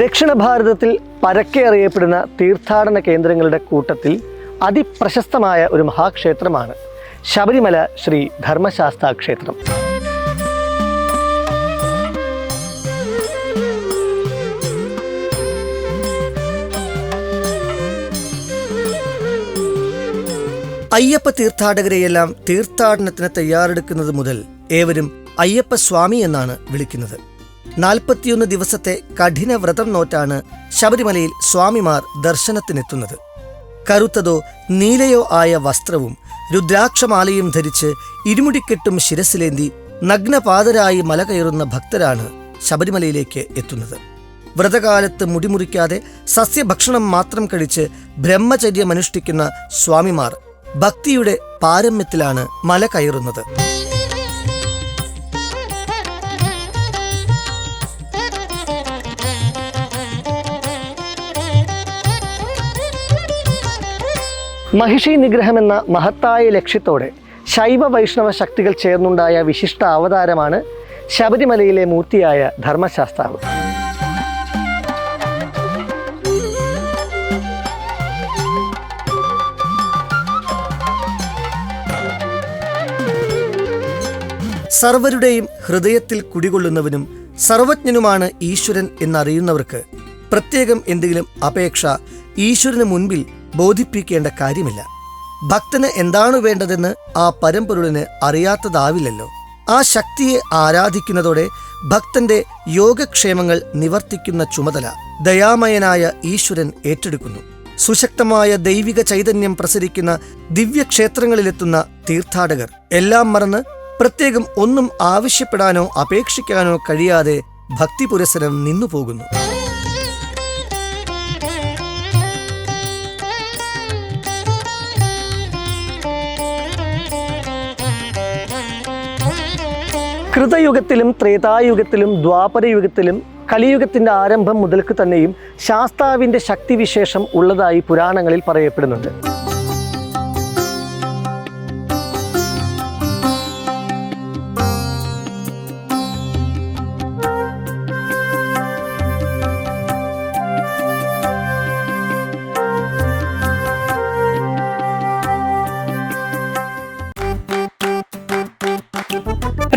ദക്ഷിണ ഭാരതത്തിൽ പരക്കെ അറിയപ്പെടുന്ന തീർത്ഥാടന കേന്ദ്രങ്ങളുടെ കൂട്ടത്തിൽ അതിപ്രശസ്തമായ ഒരു മഹാക്ഷേത്രമാണ് ശബരിമല ശ്രീ ധർമ്മശാസ്താ ക്ഷേത്രം. അയ്യപ്പ തീർത്ഥാടകരെയെല്ലാം തീർത്ഥാടനത്തിന് തയ്യാറെടുക്കുന്നത് മുതൽ ഏവരും അയ്യപ്പ സ്വാമി എന്നാണ് വിളിക്കുന്നത്. നാൽപ്പത്തിയൊന്ന് ദിവസത്തെ കഠിന വ്രതം നോറ്റാണ് ശബരിമലയിൽ സ്വാമിമാർ ദർശനത്തിനെത്തുന്നത്. കറുത്തതോ നീലയോ ആയ വസ്ത്രവും രുദ്രാക്ഷമാലയും ധരിച്ച് ഇരുമുടിക്കെട്ടും ശിരസിലേന്തി നഗ്നപാതരായി മല കയറുന്ന ഭക്തരാണ് ശബരിമലയിലേക്ക് എത്തുന്നത്. വ്രതകാലത്ത് മുടിമുറിക്കാതെ സസ്യഭക്ഷണം മാത്രം കഴിച്ച് ബ്രഹ്മചര്യമനുഷ്ഠിക്കുന്ന സ്വാമിമാർ ഭക്തിയുടെ പാരമ്യത്തിലാണ് മല കയറുന്നത്. മഹിഷി നിഗ്രഹം എന്ന മഹത്തായ ലക്ഷ്യത്തോടെ ശൈവ വൈഷ്ണവ ശക്തികൾ ചേർന്നുണ്ടായ വിശിഷ്ട അവതാരമാണ് ശബരിമലയിലെ മൂർത്തിയായ ധർമ്മശാസ്താവ്. സർവരുടെയും ഹൃദയത്തിൽ കുടികൊള്ളുന്നവനും സർവജ്ഞനുമാണ് ഈശ്വരൻ എന്നറിയുന്നവർക്ക് പ്രത്യേകം എന്തെങ്കിലും അപേക്ഷ ഈശ്വരന് മുൻപിൽ ബോധിപ്പിക്കേണ്ട കാര്യമില്ല. ഭക്തന് എന്താണ് വേണ്ടതെന്ന് ആ പരമ്പൊരുളിന് അറിയാത്തതാവില്ലല്ലോ. ആ ശക്തിയെ ആരാധിക്കുന്നതോടെ ഭക്തന്റെ യോഗക്ഷേമങ്ങൾ നിവർത്തിക്കുന്ന ചുമതല ദയാമയനായ ഈശ്വരൻ ഏറ്റെടുക്കുന്നു. സുശക്തമായ ദൈവിക ചൈതന്യം പ്രസരിക്കുന്ന ദിവ്യക്ഷേത്രങ്ങളിലെത്തുന്ന തീർത്ഥാടകർ എല്ലാം മറന്ന് പ്രത്യേകം ഒന്നും ആവശ്യപ്പെടാനോ അപേക്ഷിക്കാനോ കഴിയാതെ ഭക്തിപുരസരം നിന്നുപോകുന്നു. കൃതയുഗത്തിലും ത്രേതായുഗത്തിലും ദ്വാപരയുഗത്തിലും കലിയുഗത്തിന്റെ ആരംഭം മുതൽക്ക് തന്നെയും ശാസ്താവിന്റെ ശക്തിവിശേഷം ഉള്ളതായി പുരാണങ്ങളിൽ പറയപ്പെടുന്നുണ്ട്.